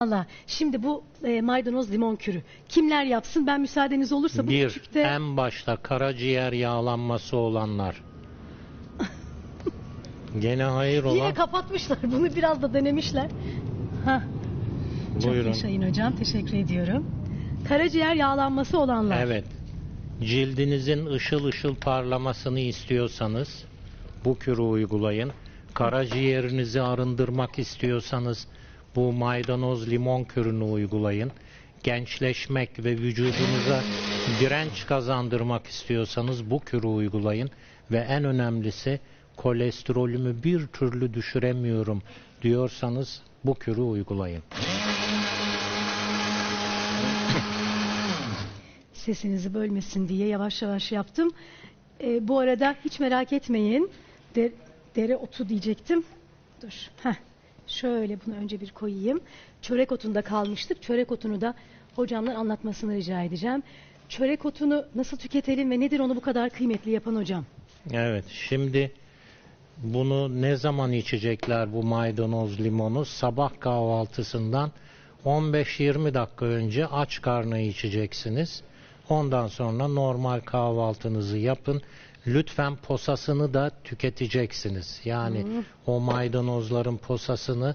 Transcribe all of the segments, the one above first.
Allah. Şimdi bu e, maydanoz limon kürü. Kimler yapsın? Ben müsaadeniz olursa bu Bir, küçükte en başta karaciğer yağlanması olanlar. Gene hayır yine olan. kapatmışlar. Bunu biraz da denemişler. Hah. Çok Buyurun. yaşayın hocam. Teşekkür ediyorum. Karaciğer yağlanması olanlar. Evet. Cildinizin ışıl ışıl parlamasını istiyorsanız bu kürü uygulayın. Karaciğerinizi arındırmak istiyorsanız bu maydanoz limon kürünü uygulayın. Gençleşmek ve vücudunuza direnç kazandırmak istiyorsanız bu kürü uygulayın. Ve en önemlisi kolesterolümü bir türlü düşüremiyorum diyorsanız bu kürü uygulayın. Sesinizi bölmesin diye yavaş yavaş yaptım. E, bu arada hiç merak etmeyin. De, dere otu diyecektim. Dur. Heh. Şöyle bunu önce bir koyayım. Çörek otunda kalmıştık. Çörek otunu da hocamdan anlatmasını rica edeceğim. Çörek otunu nasıl tüketelim ve nedir onu bu kadar kıymetli yapan hocam? Evet, şimdi bunu ne zaman içecekler bu maydanoz limonu? Sabah kahvaltısından 15-20 dakika önce aç karnı içeceksiniz. Ondan sonra normal kahvaltınızı yapın. Lütfen posasını da tüketeceksiniz. Yani o maydanozların posasını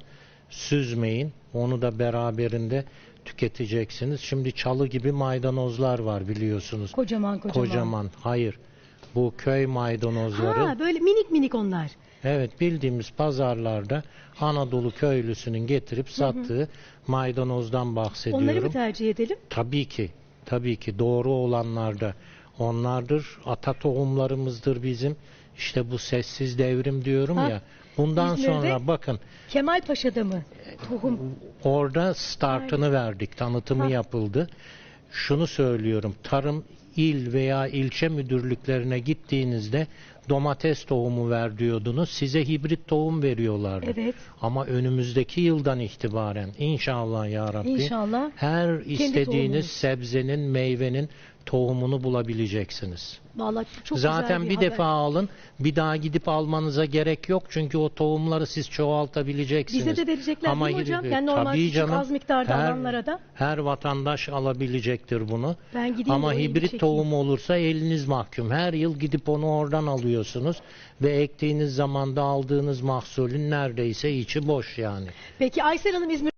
süzmeyin. Onu da beraberinde tüketeceksiniz. Şimdi çalı gibi maydanozlar var biliyorsunuz. Kocaman kocaman. Kocaman. Hayır. Bu köy maydanozları. Ha böyle minik minik onlar. Evet bildiğimiz pazarlarda Anadolu köylüsünün getirip sattığı maydanozdan bahsediyorum. Onları mı tercih edelim? Tabii ki. Tabii ki doğru olanlar da onlardır. Ata tohumlarımızdır bizim. İşte bu sessiz devrim diyorum Ha, ya. Bundan İzmir'de- sonra bakın Kemal Paşa'da mı? Tohum. Orada startını verdik, tanıtımı Ha. yapıldı. Şunu söylüyorum, tarım il veya ilçe müdürlüklerine gittiğinizde domates tohumu ver diyordunuz. Size hibrit tohum veriyorlardı. Evet. Ama önümüzdeki yıldan itibaren inşallah ya Rabbi İnşallah. her istediğiniz sebzenin, meyvenin tohumunu bulabileceksiniz. Vallahi çok Zaten güzel bir, haber. defa alın, bir daha gidip almanıza gerek yok çünkü o tohumları siz çoğaltabileceksiniz. Bize de verecekler Ama değil mi hocam? Yani normal Tabii küçük canım, az miktarda her, alanlara da. Her vatandaş alabilecektir bunu. Ben gideyim de Ama hibrit tohum olursa eliniz mahkum. Her yıl gidip onu oradan alıyorsunuz ve ektiğiniz zaman da aldığınız mahsulün neredeyse içi boş yani. Peki Aysel Hanım İzmir